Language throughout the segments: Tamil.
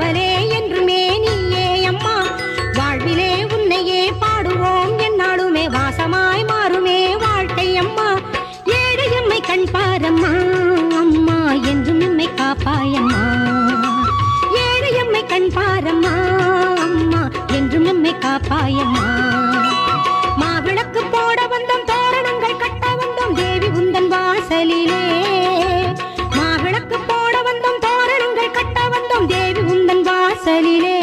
காவலே என்றுமே நீயே அம்மா. வாழ்விலே உன்னையே பாடுவோம் என்னாலுமே வாசமாய் மாறுமே வாழ்க்கை அம்மா. ஏழு எம்மை கண் பாரம்மா அம்மா. என்றும் எம்மை காப்பாயம்மா ஏழு எம்மை கண் பாரம்மா அம்மா. என்றும் எம்மை காப்பாயம்மா மாவிளக்கு போட வந்தோம் வாசலிலே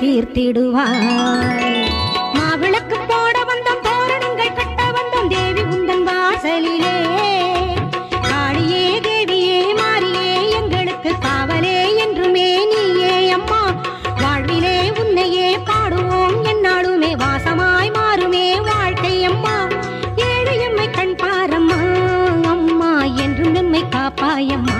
தீர்த்திடுவாய். மாவிளக்கு போட வந்தோம் தோரணங்கள் கட்ட வந்தோம் தேவி உந்தன் வாசலிலே. காளியே தேவியே மாறியே எங்களுக்கு காவலே என்றுமே நீயே அம்மா. வாழ்விலே உன்னையே பாடுவோம் என்னாடுமே வாசமாய் மாறுமே வாழ்க்கை அம்மா. ஏழு எம்மை கண் பாரம்மா அம்மா என்றும் நம்மை காப்பாயம்மா